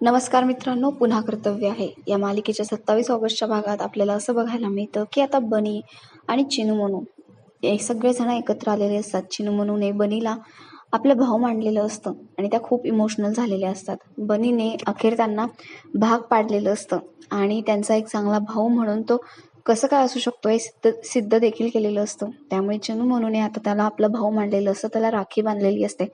नमस्कार मित्रांनो पुन्हा कर्तव्य आहे. या मालिकेच्या सत्तावीस ऑगस्टच्या भागात आपल्याला असं बघायला मिळतं की आता बनी आणि चिनू मनू हे सगळेजण एकत्र आलेले असतात. चिनू मनूने बनीला आपलं भाव मांडलेलं असतं आणि त्या खूप इमोशनल झालेल्या असतात. बनीने अखेर त्यांना भाग पाडलेलं असतं आणि त्यांचा एक चांगला भाऊ म्हणून तो कसं काय असू शकतो हे सिद्ध सिद्ध देखील केलेलं असतं. त्यामुळे चिनू मनूने आता त्याला आपला भाऊ मांडलेलं असतं त्याला राखी बांधलेली असते.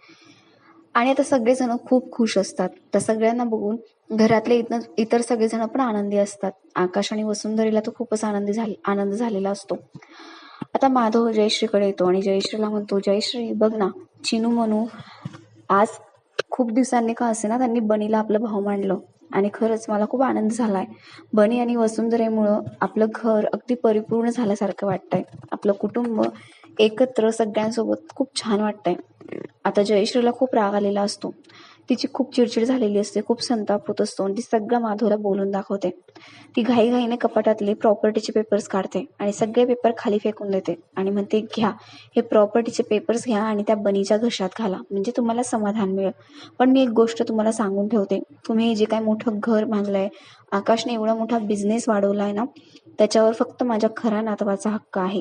आणि आता सगळेजण खूप खुश असतात. त्या सगळ्यांना बघून घरातले इतर इतर सगळेजण पण आनंदी असतात. आकाश आणि वसुंधरीला तर खूपच आनंदी झाले आनंद झालेला असतो. आता माधव जयश्रीकडे येतो आणि जयश्रीला म्हणतो जयश्री बघ ना चिनू मनू आज खूप दिवसांनी का असे ना त्यांनी बनीला आपलं भाऊ मांडलं. आणि खरंच मला खूप आनंद झालाय. बनी आणि वसुंधरेमुळं आपलं घर अगदी परिपूर्ण झाल्यासारखं वाटतंय. आपलं कुटुंब एकत्र सगळ्यांसोबत खूप छान वाटतंय. आता जयश्रीला खूप राग आलेला असतो. तिची खूप चिडचिड झालेली असते खूप संताप होत असतो आणि ती सगळं माधवला बोलून दाखवते. ती घाईघाईने कपाटातले प्रॉपर्टीचे पेपर्स काढते आणि सगळे पेपर खाली फेकून देते आणि म्हणते घ्या हे प्रॉपर्टीचे पेपर्स घ्या आणि त्या बनीच्या घशात घाला. म्हणजे तुम्हाला समाधान मिळेल. पण मी एक गोष्ट तुम्हाला सांगून ठेवते. तुम्ही जे काय मोठं घर बांधलंय आकाशने एवढा मोठा बिझनेस वाढवलाय ना त्याच्यावर फक्त माझ्या खरा नातवाचा हक्क आहे.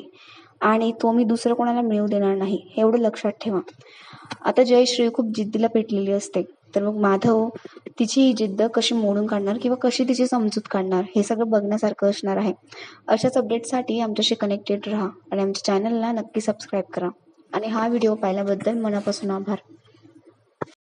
आणि तो मी दुसरं कोणाला मिळवू देणार नाही एवढं लक्षात ठेवा. आता जयश्री खूप जिद्दीला पेटलेली असते तर मग माधव तिची ही जिद्द कशी मोडून काढणार किंवा कशी तिची समजूत काढणार हे सगळं बघण्यासारखं असणार आहे. अशाच अपडेटसाठी आमच्याशी कनेक्टेड राहा आणि आमच्या चॅनलला नक्की सबस्क्राईब करा. आणि हा व्हिडिओ पाहिल्याबद्दल मनापासून आभार.